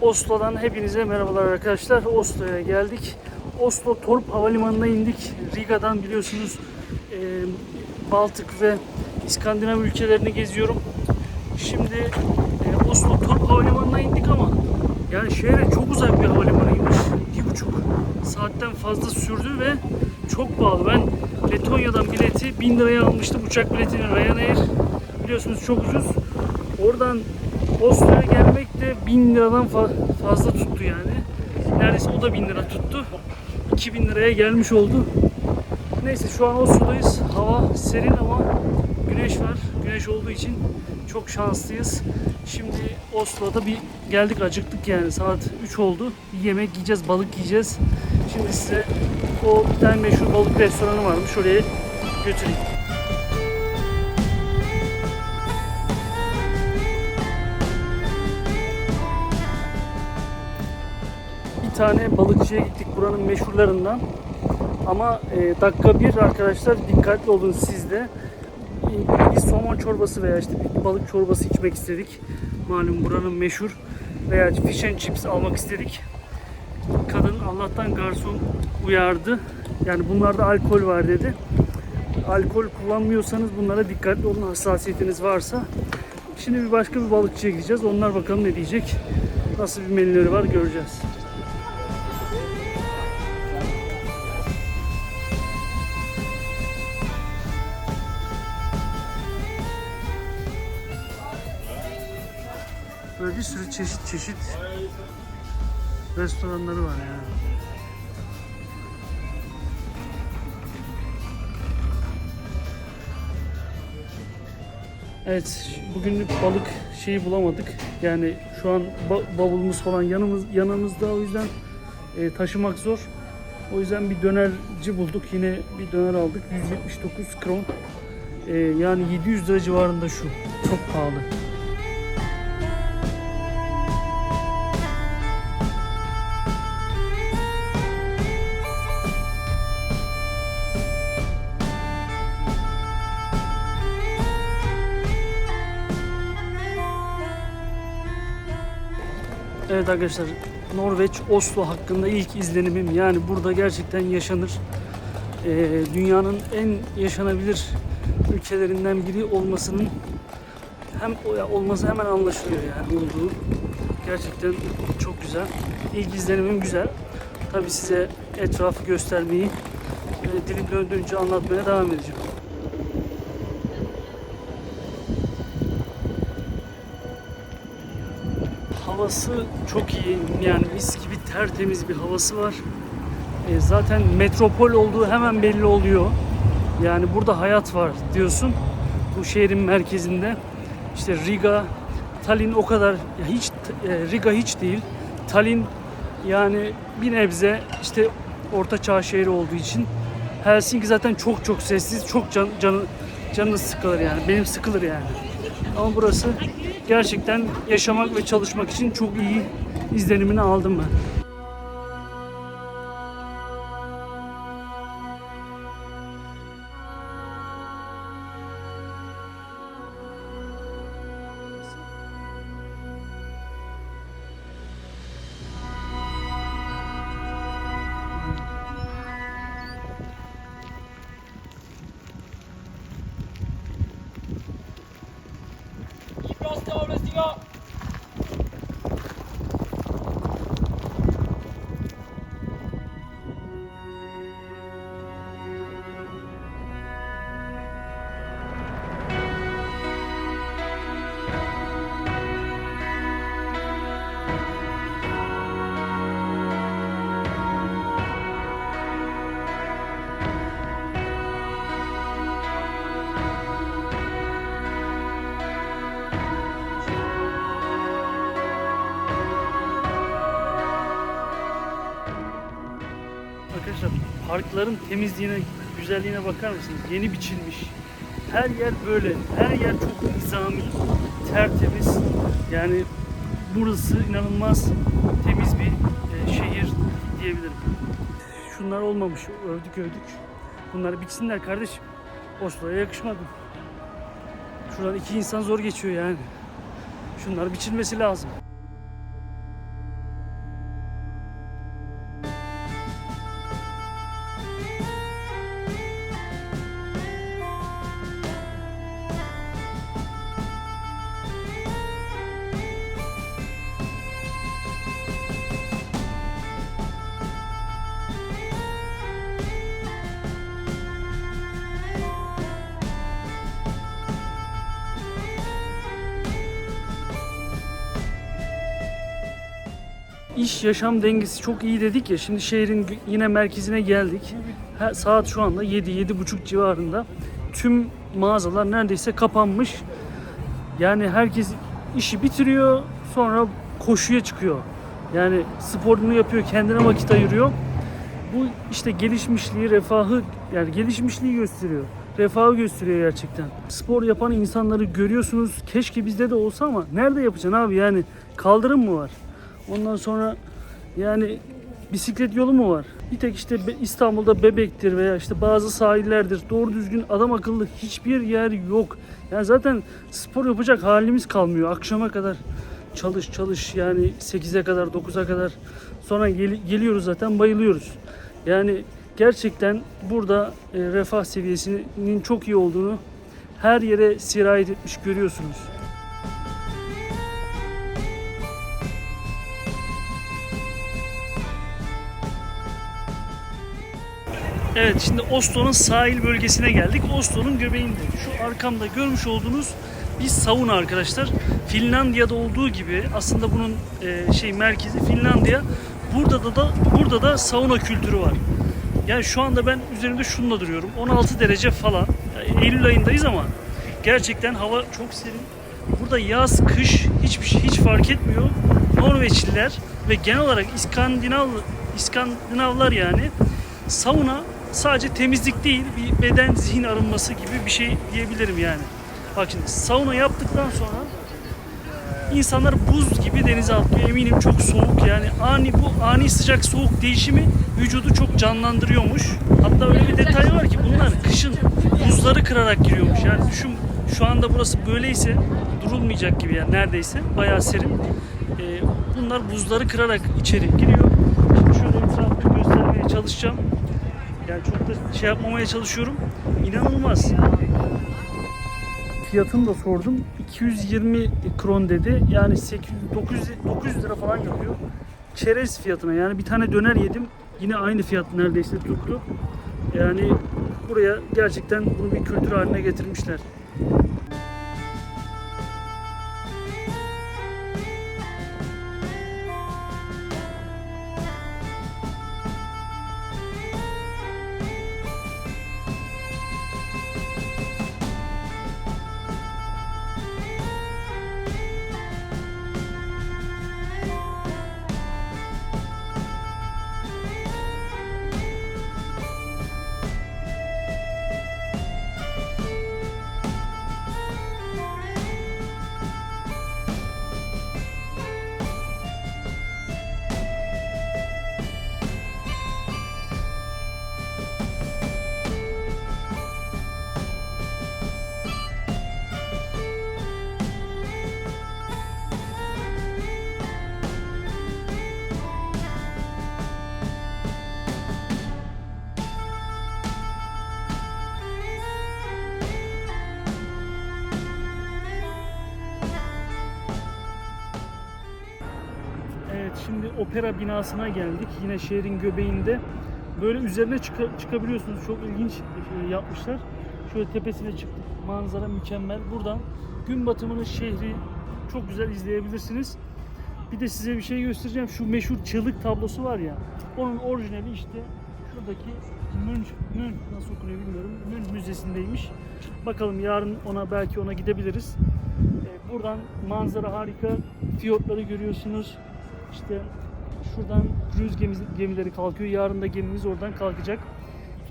Oslo'dan hepinize merhabalar arkadaşlar. Oslo'ya geldik. Oslo Torp Havalimanı'na indik. Riga'dan biliyorsunuz e, Baltık ve İskandinav ülkelerini geziyorum. Şimdi e, Oslo Torp Havalimanı'na indik ama yani şehre çok uzak bir havalimanıymış. Bir buçuk saatten fazla sürdü ve çok pahalı. Ben Letonya'dan bileti 1000 liraya almıştım. Uçak biletini Ryanair. Biliyorsunuz çok ucuz. Oradan Oslo'ya gelmek de 1000 liradan fa- fazla tuttu yani. Neredeyse o da 1000 lira tuttu. 2000 liraya gelmiş oldu. Neyse şu an Oslo'dayız. Hava serin ama güneş var. Güneş olduğu için çok şanslıyız. Şimdi Oslo'da bir geldik acıktık yani saat 3 oldu. Bir yemek yiyeceğiz, balık yiyeceğiz. Şimdi size o bir tane meşhur balık restoranı varmış. Oraya götüreyim. Tane balıkçıya gittik buranın meşhurlarından. Ama e, dakika bir arkadaşlar dikkatli olun siz de. E, Biz somon çorbası veya işte bir balık çorbası içmek istedik. Malum buranın meşhur veya fish and chips almak istedik. Kadın Allah'tan garson uyardı. Yani bunlarda alkol var dedi. Alkol kullanmıyorsanız bunlara dikkatli olun hassasiyetiniz varsa. Şimdi bir başka bir balıkçıya gideceğiz. Onlar bakalım ne diyecek. Nasıl bir menüleri var göreceğiz. Çeşit çeşit restoranları var yani. Evet, bugünlük balık şeyi bulamadık. Yani şu an ba- bavulumuz falan yanımız yanımızda o yüzden e, taşımak zor. O yüzden bir dönerci bulduk. Yine bir döner aldık. 179 kron. E, yani 700 lira civarında şu. Çok pahalı. Evet arkadaşlar Norveç Oslo hakkında ilk izlenimim yani burada gerçekten yaşanır. Ee, dünyanın en yaşanabilir ülkelerinden biri olmasının hem olması hemen anlaşılıyor yani olduğu. Gerçekten çok güzel. İlk izlenimim güzel. Tabii size etrafı göstermeyi e, dilim döndüğünce anlatmaya devam edeceğim. Havası çok iyi. Yani mis gibi tertemiz bir havası var. E, zaten metropol olduğu hemen belli oluyor. Yani burada hayat var diyorsun. Bu şehrin merkezinde. İşte Riga, Tallinn o kadar ya hiç e, Riga hiç değil. Tallinn yani bir nebze işte orta çağ şehri olduğu için Helsinki zaten çok çok sessiz, çok can, canı canı sıkılır yani. Benim sıkılır yani. Ama burası gerçekten yaşamak ve çalışmak için çok iyi izlenimini aldım ben. Let's go, let's go. Arkadaşlar parkların temizliğine, güzelliğine bakar mısınız? Yeni biçilmiş. Her yer böyle. Her yer çok nizami, tertemiz. Yani burası inanılmaz temiz bir e, şehir diyebilirim. Şunlar olmamış. Övdük övdük. Bunları bitsinler kardeşim. Oslo'ya yakışmadı. Şuradan iki insan zor geçiyor yani. Şunlar biçilmesi lazım. İş yaşam dengesi çok iyi dedik ya. Şimdi şehrin yine merkezine geldik. Ha, saat şu anda 7-7.30 civarında. Tüm mağazalar neredeyse kapanmış. Yani herkes işi bitiriyor sonra koşuya çıkıyor. Yani sporunu yapıyor, kendine vakit ayırıyor. Bu işte gelişmişliği, refahı yani gelişmişliği gösteriyor. Refahı gösteriyor gerçekten. Spor yapan insanları görüyorsunuz. Keşke bizde de olsa ama nerede yapacaksın abi yani kaldırım mı var? Ondan sonra yani bisiklet yolu mu var? Bir tek işte İstanbul'da Bebek'tir veya işte bazı sahillerdir. Doğru düzgün adam akıllı hiçbir yer yok. Yani zaten spor yapacak halimiz kalmıyor. Akşama kadar çalış çalış yani 8'e kadar 9'a kadar sonra gel- geliyoruz zaten bayılıyoruz. Yani gerçekten burada e, refah seviyesinin çok iyi olduğunu her yere sirayet etmiş görüyorsunuz. Evet şimdi Oslo'nun sahil bölgesine geldik. Oslo'nun göbeğinde. Şu arkamda görmüş olduğunuz bir sauna arkadaşlar. Finlandiya'da olduğu gibi aslında bunun e, şey merkezi Finlandiya. Burada da, da burada da sauna kültürü var. Yani şu anda ben üzerimde şununla duruyorum. 16 derece falan. Yani Eylül ayındayız ama gerçekten hava çok serin. Burada yaz, kış hiçbir şey hiç fark etmiyor. Norveçliler ve genel olarak İskandinav İskandinavlar yani sauna sadece temizlik değil bir beden zihin arınması gibi bir şey diyebilirim yani. Bak şimdi sauna yaptıktan sonra insanlar buz gibi denize atlıyor. Eminim çok soğuk yani ani bu ani sıcak soğuk değişimi vücudu çok canlandırıyormuş. Hatta öyle bir detay var ki bunlar kışın buzları kırarak giriyormuş. Yani düşün şu anda burası böyleyse durulmayacak gibi yani neredeyse bayağı serin. Ee, bunlar buzları kırarak içeri giriyor. Şimdi şöyle etrafını göstermeye çalışacağım. Yani çok da şey yapmamaya çalışıyorum. İnanılmaz. Fiyatını da sordum. 220 kron dedi. Yani 800 900 900 lira falan yapıyor. Çerez fiyatına yani bir tane döner yedim. Yine aynı fiyat neredeyse tuttu. Yani buraya gerçekten bunu bir kültür haline getirmişler. Opera binasına geldik. Yine şehrin göbeğinde. Böyle üzerine çıka- çıkabiliyorsunuz. Çok ilginç e, yapmışlar. Şöyle tepesine çıktık. Manzara mükemmel. Buradan gün batımını şehri çok güzel izleyebilirsiniz. Bir de size bir şey göstereceğim. Şu meşhur çığlık tablosu var ya. Onun orijinali işte şuradaki Münch, Münch nasıl okunuyor bilmiyorum. Münch Müzesi'ndeymiş. Bakalım yarın ona belki ona gidebiliriz. Ee, Buradan manzara harika. Fiyortları görüyorsunuz. İşte şuradan kruz gemi- gemileri kalkıyor. Yarın da gemimiz oradan kalkacak.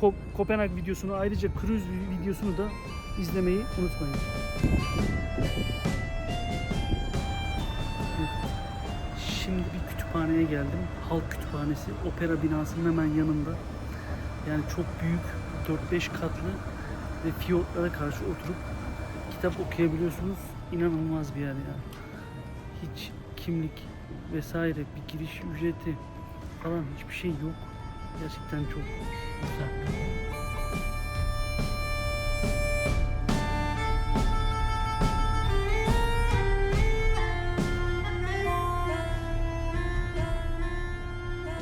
Ko- Kopenhag videosunu ayrıca kruz videosunu da izlemeyi unutmayın. Şimdi bir kütüphaneye geldim. Halk Kütüphanesi. Opera binasının hemen yanında. Yani çok büyük 4-5 katlı ve fiyortlara karşı oturup kitap okuyabiliyorsunuz. İnanılmaz bir yer ya. Hiç kimlik vesaire bir giriş ücreti falan hiçbir şey yok. Gerçekten çok güzel.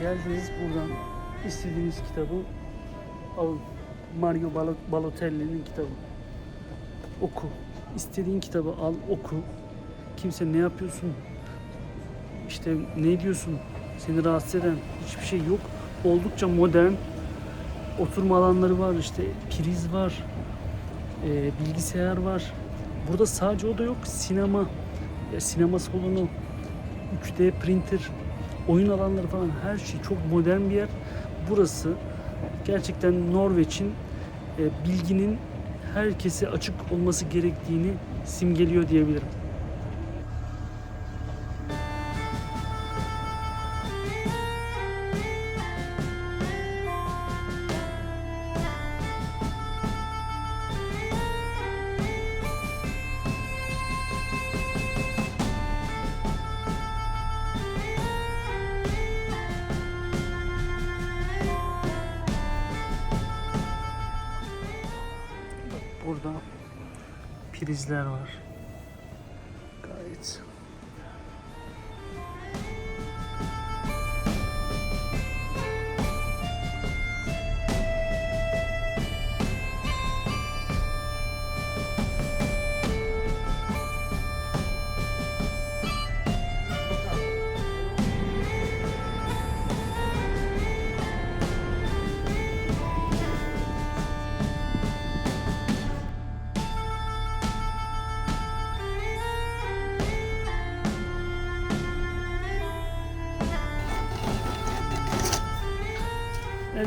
Geldiniz buradan istediğiniz kitabı alın. Mario Balo- Balotelli'nin kitabı. Oku. İstediğin kitabı al, oku. Kimse ne yapıyorsun? İşte ne diyorsun? seni rahatsız eden hiçbir şey yok. Oldukça modern. Oturma alanları var işte priz var. e, bilgisayar var. Burada sadece o da yok. Sinema, ya sinema salonu, 3D printer, oyun alanları falan her şey çok modern bir yer. Burası gerçekten Norveç'in e, bilginin herkese açık olması gerektiğini simgeliyor diyebilirim. Prizler var.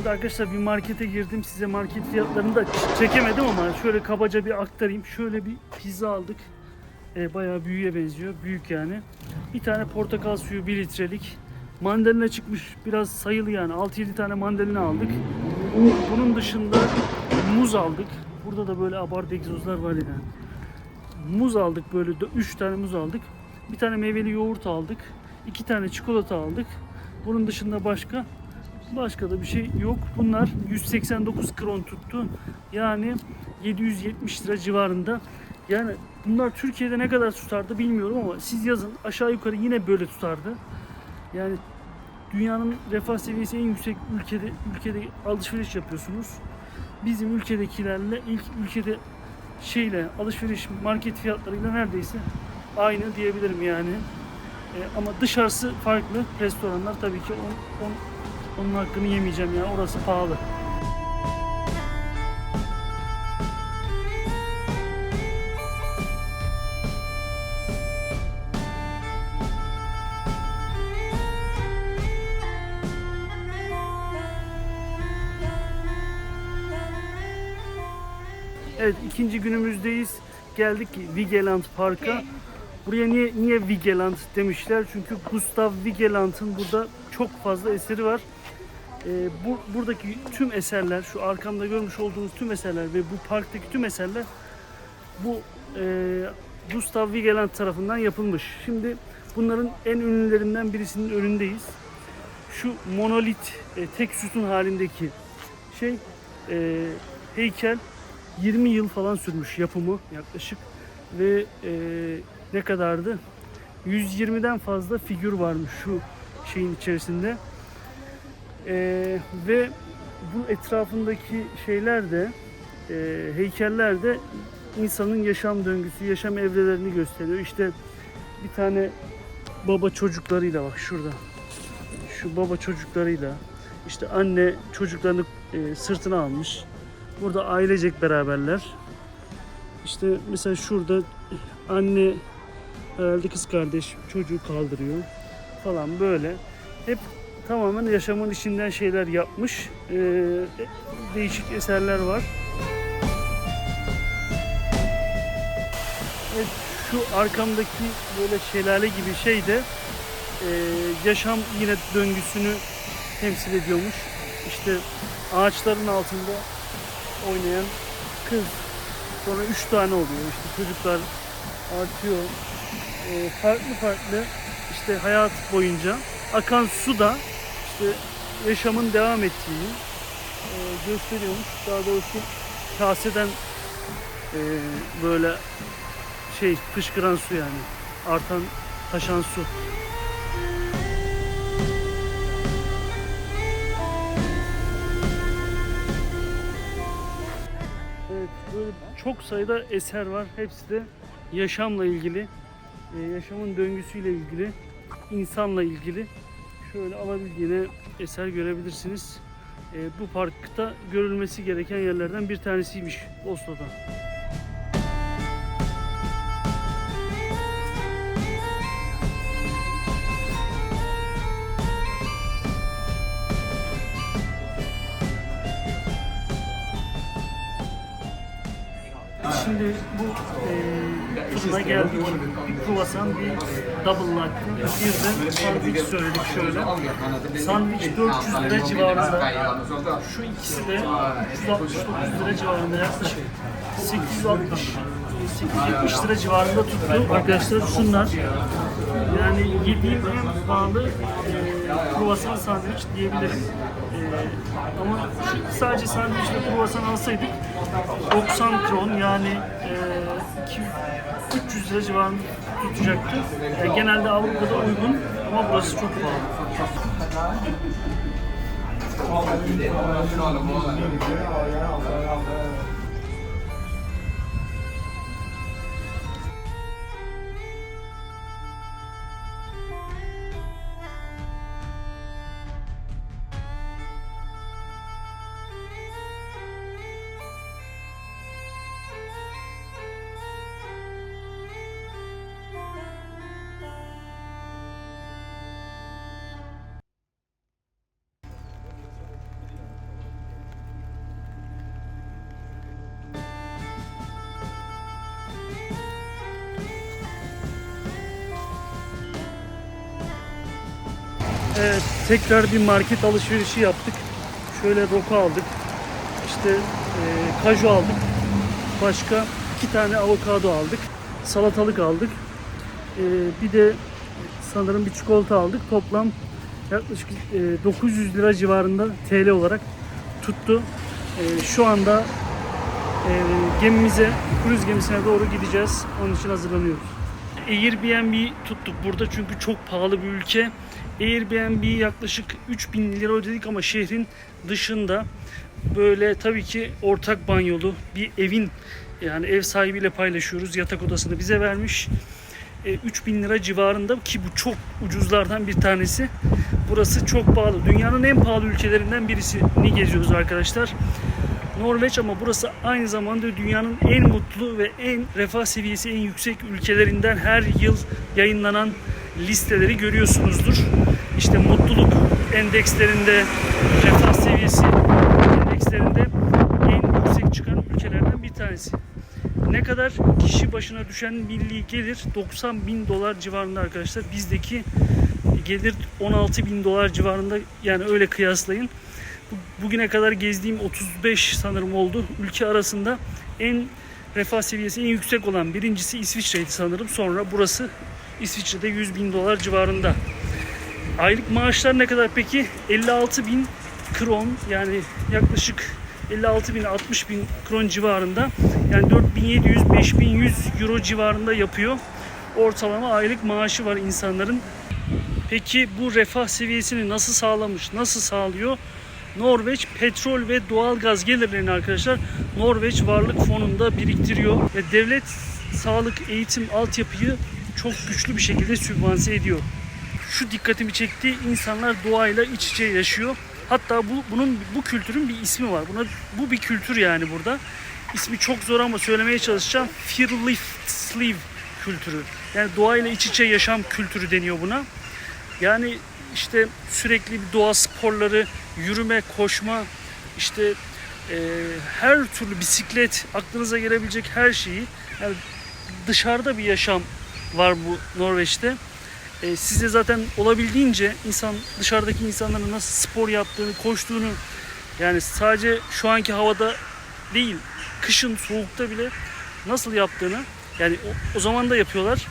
Evet arkadaşlar bir markete girdim. Size market fiyatlarını da çekemedim ama şöyle kabaca bir aktarayım. Şöyle bir pizza aldık. E, bayağı büyüğe benziyor. Büyük yani. Bir tane portakal suyu 1 litrelik. Mandalina çıkmış. Biraz sayılı yani. 6-7 tane mandalina aldık. Bunun dışında muz aldık. Burada da böyle abartı egzozlar var yani. Muz aldık böyle 3 tane muz aldık. Bir tane meyveli yoğurt aldık. 2 tane çikolata aldık. Bunun dışında başka Başka da bir şey yok. Bunlar 189 kron tuttu. Yani 770 lira civarında. Yani bunlar Türkiye'de ne kadar tutardı bilmiyorum ama siz yazın aşağı yukarı yine böyle tutardı. Yani dünyanın refah seviyesi en yüksek ülkede ülkede alışveriş yapıyorsunuz. Bizim ülkedekilerle ilk ülkede şeyle alışveriş market fiyatlarıyla neredeyse aynı diyebilirim yani. E, ama dışarısı farklı. Restoranlar tabii ki on, on, onun hakkını yemeyeceğim ya. Orası pahalı. Evet ikinci günümüzdeyiz. Geldik Vigeland Park'a. Buraya niye niye Vigeland demişler? Çünkü Gustav Vigeland'ın burada çok fazla eseri var. Ee, bu buradaki tüm eserler, şu arkamda görmüş olduğunuz tüm eserler ve bu parktaki tüm eserler bu e, Gustav Vigeland tarafından yapılmış. Şimdi bunların en ünlülerinden birisinin önündeyiz. Şu monolit e, tek sütun halindeki şey e, heykel 20 yıl falan sürmüş yapımı yaklaşık ve e, ne kadardı? 120'den fazla figür varmış şu şeyin içerisinde. E, ve bu etrafındaki şeyler de e, heykeller de insanın yaşam döngüsü, yaşam evrelerini gösteriyor. İşte bir tane baba çocuklarıyla bak şurada. Şu baba çocuklarıyla işte anne çocuklarını e, sırtına almış. Burada ailecek beraberler. İşte mesela şurada anne herhalde kız kardeş çocuğu kaldırıyor falan böyle. Hep tamamen yaşamın içinden şeyler yapmış. Ee, değişik eserler var. Evet, şu arkamdaki böyle şelale gibi şey de e, yaşam yine döngüsünü temsil ediyormuş. İşte ağaçların altında oynayan kız. Sonra üç tane oluyor. İşte çocuklar artıyor. Ee, farklı farklı işte hayat boyunca akan su da işte yaşamın devam ettiğini e, gösteriyormuş. Daha doğrusu kaseden e, böyle şey fışkıran su yani. Artan taşan su. Evet, böyle çok sayıda eser var. Hepsi de yaşamla ilgili, e, yaşamın döngüsüyle ilgili, insanla ilgili. Şöyle alabildiğine eser görebilirsiniz. E, bu parkta görülmesi gereken yerlerden bir tanesiymiş Oslo'da. Şimdi bu e, fırına geldik. Bir kruvasan, bir double latte, bir de sandviç söyledik şöyle. Sandviç 400 lira civarında. Şu ikisi de 369 lira civarında yaklaşık 860 870 lira civarında tuttu. Arkadaşlar şunlar. Yani yediğim en pahalı e, kruvasan sandviç diyebilirim. E, ama şu- sadece sandviç ve kruvasan alsaydık 90 kron yani e, 200 300 lira civarında tutacaktı. Yani genelde Avrupa'da uygun ama burası çok pahalı. Evet, tekrar bir market alışverişi yaptık. Şöyle roka aldık. İşte e, kaju aldık. Başka iki tane avokado aldık. Salatalık aldık. E, bir de sanırım bir çikolata aldık. Toplam yaklaşık e, 900 lira civarında TL olarak tuttu. E, şu anda e, gemimize, kruz gemisine doğru gideceğiz. Onun için hazırlanıyoruz. Airbnb tuttuk burada çünkü çok pahalı bir ülke. Airbnb yaklaşık 3000 lira ödedik ama şehrin dışında böyle tabii ki ortak banyolu bir evin yani ev sahibiyle paylaşıyoruz. Yatak odasını bize vermiş. E, 3000 lira civarında ki bu çok ucuzlardan bir tanesi. Burası çok pahalı. Dünyanın en pahalı ülkelerinden birisini geziyoruz arkadaşlar. Norveç ama burası aynı zamanda dünyanın en mutlu ve en refah seviyesi en yüksek ülkelerinden her yıl yayınlanan listeleri görüyorsunuzdur. İşte mutluluk endekslerinde, refah seviyesi endekslerinde en yüksek çıkan ülkelerden bir tanesi. Ne kadar kişi başına düşen milli gelir 90 bin dolar civarında arkadaşlar. Bizdeki gelir 16 bin dolar civarında yani öyle kıyaslayın. Bu- Bugüne kadar gezdiğim 35 sanırım oldu. Ülke arasında en refah seviyesi en yüksek olan birincisi İsviçre'ydi sanırım. Sonra burası İsviçre'de 100 bin dolar civarında. Aylık maaşlar ne kadar peki? 56 bin kron yani yaklaşık 56 bin 60 bin kron civarında yani 4700 5100 euro civarında yapıyor. Ortalama aylık maaşı var insanların. Peki bu refah seviyesini nasıl sağlamış? Nasıl sağlıyor? Norveç petrol ve doğal gaz gelirlerini arkadaşlar Norveç Varlık Fonu'nda biriktiriyor ve devlet sağlık, eğitim, altyapıyı çok güçlü bir şekilde sübvanse ediyor. Şu dikkatimi çekti. insanlar doğayla iç içe yaşıyor. Hatta bu bunun bu kültürün bir ismi var. Buna bu bir kültür yani burada. İsmi çok zor ama söylemeye çalışacağım. Fear Lift Sleeve kültürü. Yani doğayla iç içe yaşam kültürü deniyor buna. Yani işte sürekli bir doğa sporları, yürüme, koşma, işte e, her türlü bisiklet, aklınıza gelebilecek her şeyi. Yani dışarıda bir yaşam var bu Norveç'te. E, size zaten olabildiğince insan dışarıdaki insanların nasıl spor yaptığını, koştuğunu yani sadece şu anki havada değil, kışın soğukta bile nasıl yaptığını yani o, o zaman da yapıyorlar.